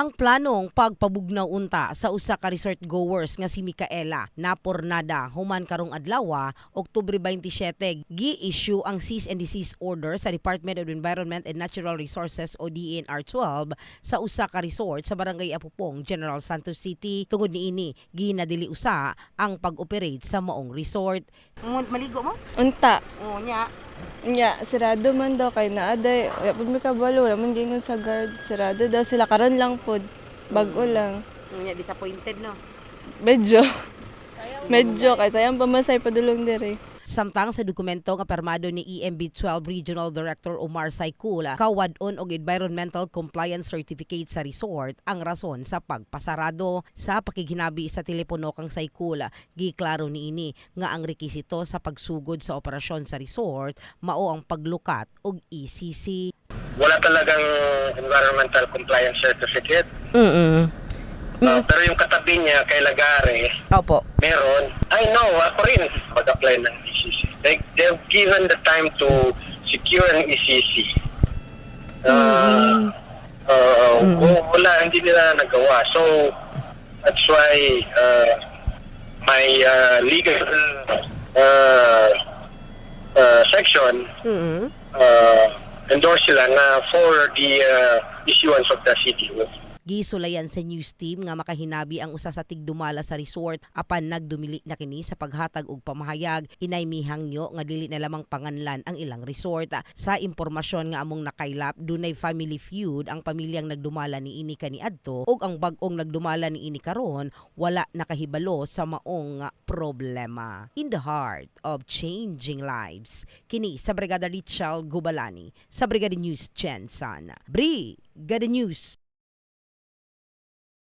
ang planong pagpabugnaw unta sa usa ka resort goers nga si Micaela na pornada human karong adlaw Oktubre 27 gi-issue ang cease and desist order sa Department of Environment and Natural Resources o DENR 12 sa usa ka resort sa Barangay Apupong, General Santos City tungod niini ginadili usa ang pag-operate sa maong resort. Maligo mo? Unta. Oo nya. Nya, sirado man daw kay naaday. Wala po may kabalo, wala man gingon sa guard. Sirado daw sila karon lang pod. Bago lang. Nya disappointed no. Medyo. Medyo kay sayang pamasay padulong dire. Samtang sa dokumento nga permado ni EMB12 Regional Director Omar Saikula, kawadon og Environmental Compliance Certificate sa resort ang rason sa pagpasarado. Sa pakiginabi sa telepono kang Saikula, giklaro niini nga ang rekisito sa pagsugod sa operasyon sa resort mao ang paglukat og ECC. wala talagang environmental compliance certificate. Mm. Uh, pero yung katabi niya kay Lagare, Opo. meron. I know, ako rin mag-apply ng ECC. They, they've given the time to secure an ECC. Uh, uh, w- wala, hindi nila nagawa. So, that's why uh, my uh, legal uh, uh, section Mm. uh, endorse sila na for the uh, issuance of the CDO. Gisulayan sa news team nga makahinabi ang usa sa tigdumala sa resort apan nagdumili na kini sa paghatag og pamahayag inay mihangyo nga dili na lamang panganlan ang ilang resort. Sa impormasyon nga among nakaylap dunay family feud ang pamilyang nagdumala ni ini kaniadto ug ang bag-ong nagdumala ni ini karon wala nakahibalo sa maong problema. In the heart of changing lives. Kini sa Brigada Richard Gubalani sa Brigada News Jensen. Brigada News